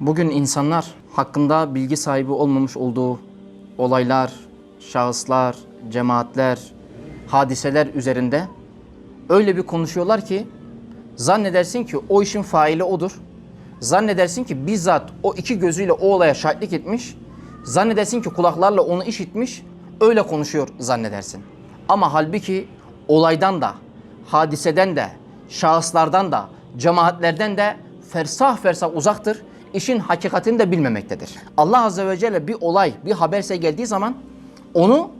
Bugün insanlar hakkında bilgi sahibi olmamış olduğu olaylar, şahıslar, cemaatler, hadiseler üzerinde öyle bir konuşuyorlar ki zannedersin ki o işin faili odur. Zannedersin ki bizzat o iki gözüyle o olaya şahitlik etmiş. Zannedersin ki kulaklarla onu işitmiş. Öyle konuşuyor zannedersin. Ama halbuki olaydan da, hadiseden de, şahıslardan da, cemaatlerden de fersah fersah uzaktır. İşin hakikatini de bilmemektedir. Allah Azze ve Celle bir olay, bir haberse geldiği zaman onu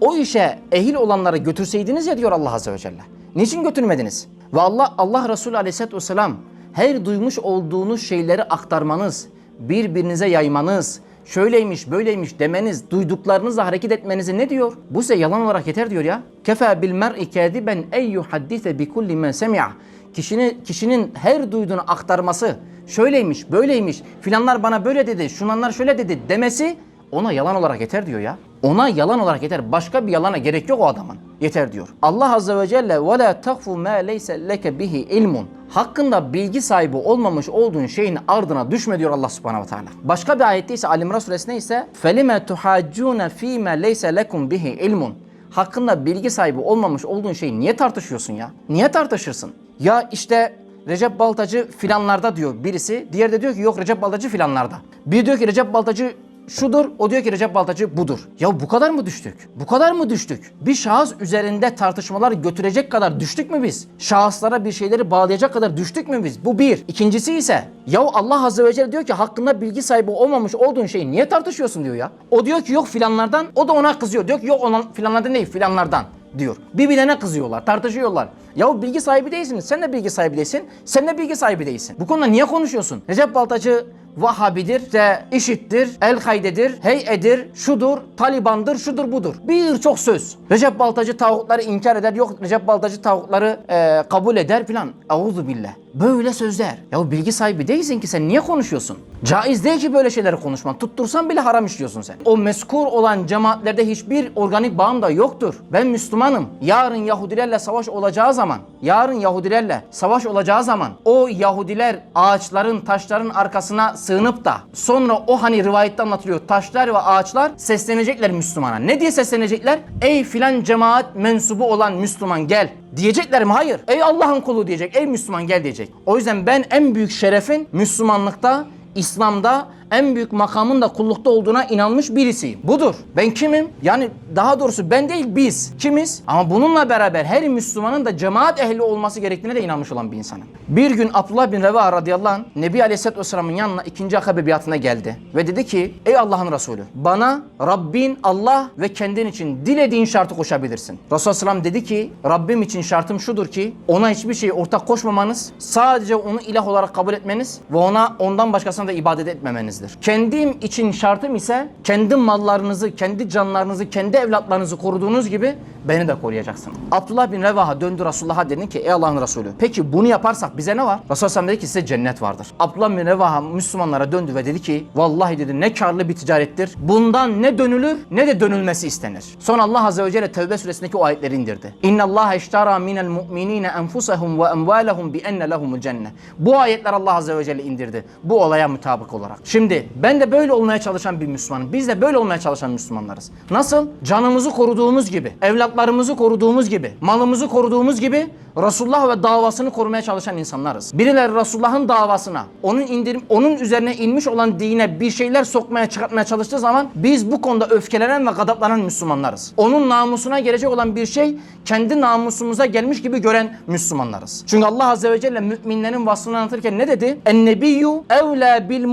o işe ehil olanlara götürseydiniz ya diyor Allah Azze ve Celle. Niçin götürmediniz? Ve Allah Allah Resulü Aleyhisselatü Vesselam her duymuş olduğunuz şeyleri aktarmanız, birbirinize yaymanız, şöyleymiş böyleymiş demeniz, duyduklarınızla hareket etmenizi ne diyor? Bu size yalan olarak yeter diyor ya. Kefa bil mer'i kadiben ey yuhaddise bi kulli ma semi'a. Kişinin, kişinin her duyduğunu aktarması, şöyleymiş, böyleymiş, filanlar bana böyle dedi, şunanlar şöyle dedi demesi ona yalan olarak yeter diyor ya. Ona yalan olarak yeter. Başka bir yalana gerek yok o adamın. Yeter diyor. Allah azze ve celle ve la takfu ma leysa leke bihi ilmun. Hakkında bilgi sahibi olmamış olduğun şeyin ardına düşme diyor Allah subhanahu ve teala. Başka bir ayette ise Ali İmran suresinde ise felime tuhaccune fîme leysa lekum bihi ilmun. Hakkında bilgi sahibi olmamış olduğun şeyi niye tartışıyorsun ya? Niye tartışırsın? Ya işte Recep Baltacı filanlarda diyor birisi. Diğeri de diyor ki yok Recep Baltacı filanlarda. Bir diyor ki Recep Baltacı şudur, o diyor ki Recep Baltacı budur. Ya bu kadar mı düştük? Bu kadar mı düştük? Bir şahıs üzerinde tartışmalar götürecek kadar düştük mü biz? Şahıslara bir şeyleri bağlayacak kadar düştük mü biz? Bu bir. İkincisi ise ya Allah Azze ve Celle diyor ki hakkında bilgi sahibi olmamış olduğun şeyi niye tartışıyorsun diyor ya. O diyor ki yok filanlardan, o da ona kızıyor. Diyor ki yok ona filanlardan değil filanlardan diyor. Birbirlerine kızıyorlar, tartışıyorlar. Ya bilgi sahibi değilsiniz. Sen de bilgi sahibi değilsin. Sen de bilgi sahibi değilsin. Bu konuda niye konuşuyorsun? Recep Baltacı Vahabidir, işte IŞİD'dir, El-Kaide'dir, Hey'edir, şudur, Taliban'dır, şudur budur. Birçok söz. Recep Baltacı tağutları inkar eder, yok Recep Baltacı tağutları e, kabul eder filan. Euzu billah. Böyle sözler. Ya bilgi sahibi değilsin ki sen niye konuşuyorsun? Caiz değil ki böyle şeyleri konuşman. Tuttursan bile haram işliyorsun sen. O meskur olan cemaatlerde hiçbir organik bağım da yoktur. Ben Müslümanım. Yarın Yahudilerle savaş olacağı zaman, yarın Yahudilerle savaş olacağı zaman o Yahudiler ağaçların, taşların arkasına sığınıp da sonra o hani rivayette anlatılıyor taşlar ve ağaçlar seslenecekler Müslümana. Ne diye seslenecekler? Ey filan cemaat mensubu olan Müslüman gel. Diyecekler mi? Hayır. Ey Allah'ın kulu diyecek. Ey Müslüman gel diyecek. O yüzden ben en büyük şerefin Müslümanlıkta, İslam'da en büyük makamın da kullukta olduğuna inanmış birisiyim. Budur. Ben kimim? Yani daha doğrusu ben değil biz. Kimiz? Ama bununla beraber her Müslümanın da cemaat ehli olması gerektiğine de inanmış olan bir insanım. Bir gün Abdullah bin Reva radıyallahu anh Nebi Aleyhisselatü Vesselam'ın yanına ikinci akabe biatına geldi. Ve dedi ki ey Allah'ın Resulü bana Rabbin Allah ve kendin için dilediğin şartı koşabilirsin. Resulullah Sallam dedi ki Rabbim için şartım şudur ki ona hiçbir şey ortak koşmamanız, sadece onu ilah olarak kabul etmeniz ve ona ondan başkasına da ibadet etmemenizdir. Kendim için şartım ise kendi mallarınızı, kendi canlarınızı, kendi evlatlarınızı koruduğunuz gibi beni de koruyacaksın. Abdullah bin Revaha döndü Resulullah'a dedi ki ey Allah'ın Resulü peki bunu yaparsak bize ne var? Resulullah dedi ki size cennet vardır. Abdullah bin Revaha Müslümanlara döndü ve dedi ki vallahi dedi ne karlı bir ticarettir. Bundan ne dönülür ne de dönülmesi istenir. Sonra Allah Azze ve Celle Tevbe suresindeki o ayetleri indirdi. İnna Allah eştara minel mu'minine enfusahum ve emvalahum bi enne lehumul cennet. Bu ayetler Allah Azze ve Celle indirdi. Bu olaya mutabık olarak. Şimdi ben de böyle olmaya çalışan bir Müslümanım. Biz de böyle olmaya çalışan Müslümanlarız. Nasıl? Canımızı koruduğumuz gibi, evlatlarımızı koruduğumuz gibi, malımızı koruduğumuz gibi Resulullah ve davasını korumaya çalışan insanlarız. Birileri Resulullah'ın davasına, onun indirim, onun üzerine inmiş olan dine bir şeyler sokmaya, çıkartmaya çalıştığı zaman biz bu konuda öfkelenen ve gadaplanan Müslümanlarız. Onun namusuna gelecek olan bir şey kendi namusumuza gelmiş gibi gören Müslümanlarız. Çünkü Allah Azze ve Celle müminlerin vasfını anlatırken ne dedi? En-nebiyyü evlâ bil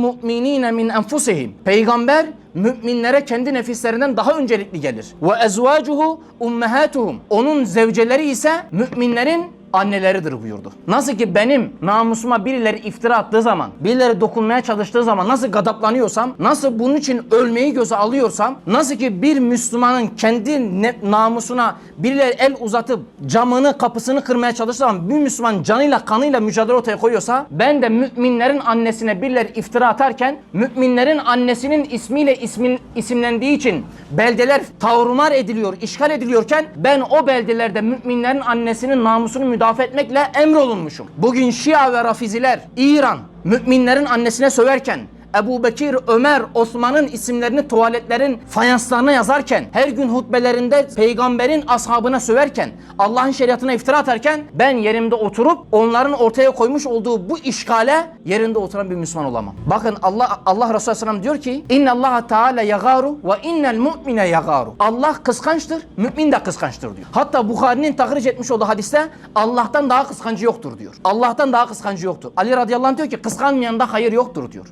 mu'minîne min enfusihim. Peygamber müminlere kendi nefislerinden daha öncelikli gelir. Ve ezvacuhu ummahatuhum. Onun zevceleri ise müminlerin anneleridir buyurdu. Nasıl ki benim namusuma birileri iftira attığı zaman, birileri dokunmaya çalıştığı zaman nasıl gadaplanıyorsam, nasıl bunun için ölmeyi göze alıyorsam, nasıl ki bir Müslümanın kendi namusuna birileri el uzatıp camını, kapısını kırmaya çalıştığı zaman bir Müslüman canıyla kanıyla mücadele ortaya koyuyorsa, ben de müminlerin annesine birileri iftira atarken, müminlerin annesinin ismiyle ismin, isimlendiği için beldeler tavrumar ediliyor, işgal ediliyorken ben o beldelerde müminlerin annesinin namusunu müdafaa etmekle emrolunmuşum. Bugün Şia ve Rafiziler İran müminlerin annesine söverken Ebu Bekir, Ömer, Osman'ın isimlerini tuvaletlerin fayanslarına yazarken, her gün hutbelerinde peygamberin ashabına söverken, Allah'ın şeriatına iftira atarken ben yerimde oturup onların ortaya koymuş olduğu bu işgale yerinde oturan bir Müslüman olamam. Bakın Allah Allah Resulü Aleyhisselam diyor ki İnne Allah Teala yagaru ve innel mu'mine yagaru. Allah kıskançtır, mümin de kıskançtır diyor. Hatta Bukhari'nin tahric etmiş olduğu hadiste Allah'tan daha kıskancı yoktur diyor. Allah'tan daha kıskancı yoktur. Ali radıyallahu anh diyor ki kıskanmayanda hayır yoktur diyor.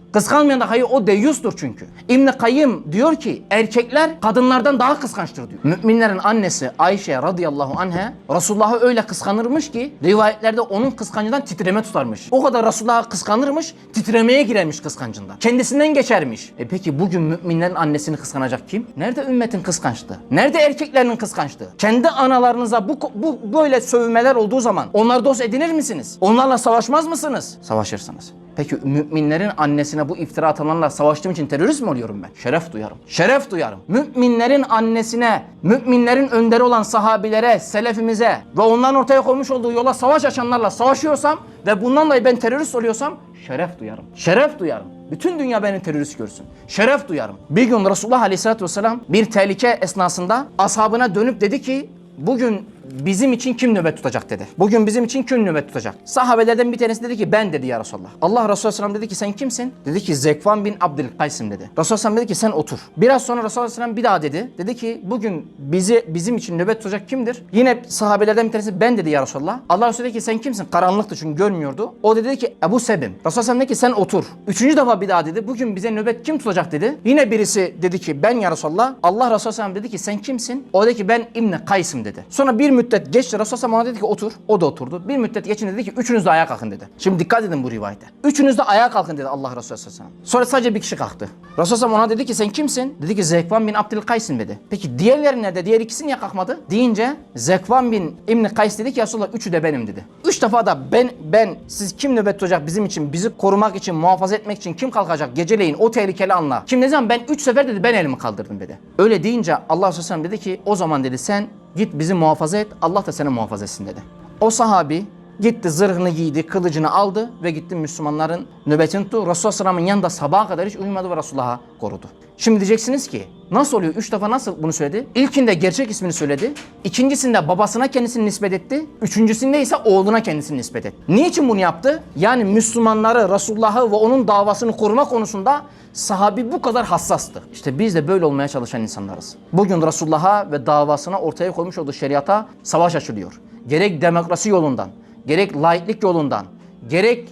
Kıskanmayanda hayır o deyyustur çünkü. İbn Kayyım diyor ki erkekler kadınlardan daha kıskançtır diyor. Müminlerin annesi Ayşe radıyallahu anha Resulullah'ı öyle kıskanırmış ki rivayetlerde onun kıskancından titreme tutarmış. O kadar Resulullah'ı kıskanırmış, titremeye girermiş kıskancından. Kendisinden geçermiş. E peki bugün müminlerin annesini kıskanacak kim? Nerede ümmetin kıskançlığı? Nerede erkeklerin kıskançlığı? Kendi analarınıza bu, bu böyle sövmeler olduğu zaman onlar dost edinir misiniz? Onlarla savaşmaz mısınız? Savaşırsınız. Peki müminlerin annesine bu iftira atanlarla savaştığım için terörist mi oluyorum ben? Şeref duyarım. Şeref duyarım. Müminlerin annesine, müminlerin önderi olan sahabilere, selefimize ve onların ortaya koymuş olduğu yola savaş açanlarla savaşıyorsam ve bundan dolayı ben terörist oluyorsam şeref duyarım. Şeref duyarım. Bütün dünya beni terörist görsün. Şeref duyarım. Bir gün Resulullah Aleyhisselatü Vesselam bir tehlike esnasında ashabına dönüp dedi ki bugün bizim için kim nöbet tutacak dedi. Bugün bizim için kim nöbet tutacak? Sahabelerden bir tanesi dedi ki ben dedi ya Resulallah. Allah Resulü Aleyhisselam dedi ki sen kimsin? Dedi ki Zekvan bin Abdülkays'ım dedi. Resulullah Aleyhisselam dedi ki sen otur. Biraz sonra Resulullah Aleyhisselam bir daha dedi. Dedi ki bugün bizi bizim için nöbet tutacak kimdir? Yine sahabelerden bir tanesi ben dedi ya Resulallah. Allah Resulü dedi ki sen kimsin? Karanlıktı çünkü görmüyordu. O dedi ki Ebu Sebim. Resulullah Aleyhisselam dedi ki sen otur. Üçüncü defa bir daha dedi. Bugün bize nöbet kim tutacak dedi. Yine birisi dedi ki ben ya Resulallah. Allah Resulü Aleyhisselam dedi ki sen kimsin? O dedi ki ben İbni Kays'ım dedi. Sonra bir müddet geçti. Resulullah dedi ki otur. O da oturdu. Bir müddet geçince dedi ki üçünüz de ayağa kalkın dedi. Şimdi dikkat edin bu rivayete. Üçünüz de ayağa kalkın dedi Allah Resulü Aleyhisselam. Sonra sadece bir kişi kalktı. Resulullah ona dedi ki sen kimsin? Dedi ki Zekvan bin Abdülkays'ın dedi. Peki diğerleri nerede? Diğer ikisi niye kalkmadı? Deyince Zekvan bin İbni Kays dedi ki ya Resulallah üçü de benim dedi. Üç defa da ben ben siz kim nöbet tutacak bizim için bizi korumak için muhafaza etmek için kim kalkacak geceleyin o tehlikeli anla. Kim ne zaman ben üç sefer dedi ben elimi kaldırdım dedi. Öyle deyince Allah Resulü Aleyhisselam dedi ki o zaman dedi sen git bizi muhafaza et Allah da seni muhafaza etsin dedi. O sahabi gitti zırhını giydi, kılıcını aldı ve gitti Müslümanların nöbetini tuttu. Resulullah Aleyhisselam'ın yanında sabaha kadar hiç uyumadı ve Resulullah'a korudu. Şimdi diyeceksiniz ki nasıl oluyor? Üç defa nasıl bunu söyledi? İlkinde gerçek ismini söyledi. İkincisinde babasına kendisini nispet etti. Üçüncüsünde ise oğluna kendisini nispet etti. Niçin bunu yaptı? Yani Müslümanları, Resulullah'ı ve onun davasını koruma konusunda sahabi bu kadar hassastı. İşte biz de böyle olmaya çalışan insanlarız. Bugün Resulullah'a ve davasına ortaya koymuş olduğu şeriata savaş açılıyor. Gerek demokrasi yolundan, gerek laiklik yolundan, gerek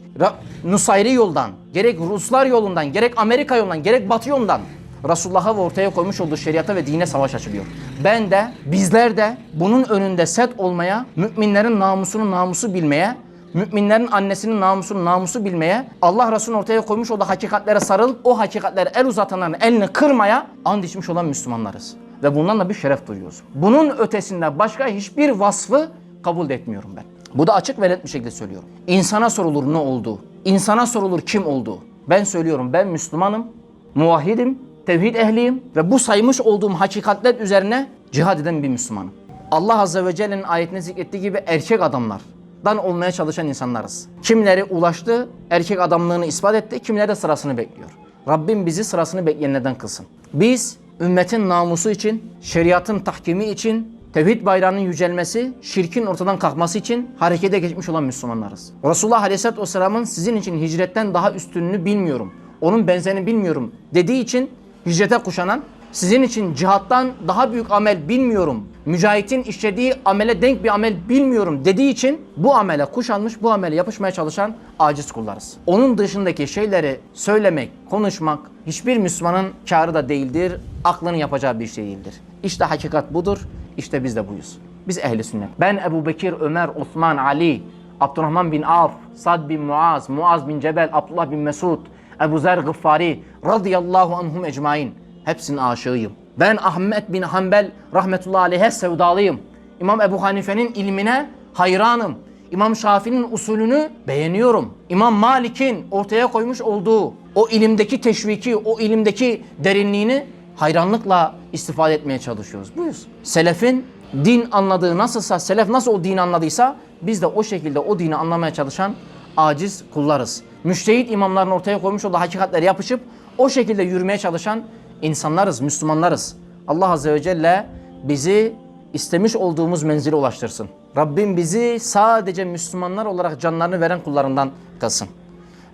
Nusayri yoldan, gerek Ruslar yolundan, gerek Amerika yolundan, gerek Batı yolundan Resulullah'a ve ortaya koymuş olduğu şeriata ve dine savaş açılıyor. Ben de, bizler de bunun önünde set olmaya, müminlerin namusunu namusu bilmeye, müminlerin annesinin namusunu namusu bilmeye, Allah Resulü'nün ortaya koymuş olduğu hakikatlere sarılıp o hakikatlere el uzatanların elini kırmaya and içmiş olan Müslümanlarız. Ve bundan da bir şeref duyuyoruz. Bunun ötesinde başka hiçbir vasfı kabul etmiyorum ben. Bu da açık ve net bir şekilde söylüyorum. İnsana sorulur ne olduğu, insana sorulur kim olduğu. Ben söylüyorum ben Müslümanım, muvahhidim, tevhid ehliyim ve bu saymış olduğum hakikatler üzerine cihad eden bir Müslümanım. Allah Azze ve Celle'nin ayetine zikrettiği gibi erkek adamlardan olmaya çalışan insanlarız. Kimleri ulaştı, erkek adamlığını ispat etti, kimleri de sırasını bekliyor. Rabbim bizi sırasını bekleyenlerden kılsın. Biz ümmetin namusu için, şeriatın tahkimi için, tevhid bayrağının yücelmesi, şirkin ortadan kalkması için harekete geçmiş olan Müslümanlarız. Resulullah Aleyhisselatü Vesselam'ın sizin için hicretten daha üstünlüğünü bilmiyorum, onun benzerini bilmiyorum dediği için hicrete kuşanan, sizin için cihattan daha büyük amel bilmiyorum, mücahitin işlediği amele denk bir amel bilmiyorum dediği için bu amele kuşanmış, bu amele yapışmaya çalışan aciz kullarız. Onun dışındaki şeyleri söylemek, konuşmak hiçbir Müslümanın kârı da değildir, aklının yapacağı bir şey değildir. İşte hakikat budur, işte biz de buyuz. Biz ehli sünnet. Ben Ebu Bekir, Ömer, Osman, Ali, Abdurrahman bin Avf, Sad bin Muaz, Muaz bin Cebel, Abdullah bin Mesud, Ebu Zer Gıffari radıyallahu anhum ecmain. Hepsinin aşığıyım. Ben Ahmet bin Hanbel rahmetullahi aleyhe sevdalıyım. İmam Ebu Hanife'nin ilmine hayranım. İmam Şafii'nin usulünü beğeniyorum. İmam Malik'in ortaya koymuş olduğu o ilimdeki teşviki, o ilimdeki derinliğini hayranlıkla istifade etmeye çalışıyoruz. Buyuz. Selefin din anladığı nasılsa, selef nasıl o dini anladıysa biz de o şekilde o dini anlamaya çalışan aciz kullarız. Müştehit imamların ortaya koymuş olduğu hakikatleri yapışıp o şekilde yürümeye çalışan insanlarız, Müslümanlarız. Allah Azze ve Celle bizi istemiş olduğumuz menzile ulaştırsın. Rabbim bizi sadece Müslümanlar olarak canlarını veren kullarından kılsın.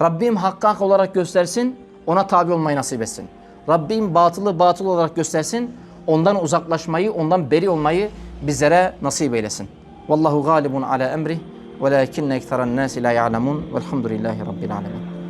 Rabbim hakkı hak olarak göstersin, ona tabi olmayı nasip etsin. Rabbim batılı batıl olarak göstersin, ondan uzaklaşmayı, ondan beri olmayı bizlere nasip eylesin. Vallahu galibun ala emrih, velakinne ekseren nasi la ya'lemun velhamdülillahi rabbil alemin.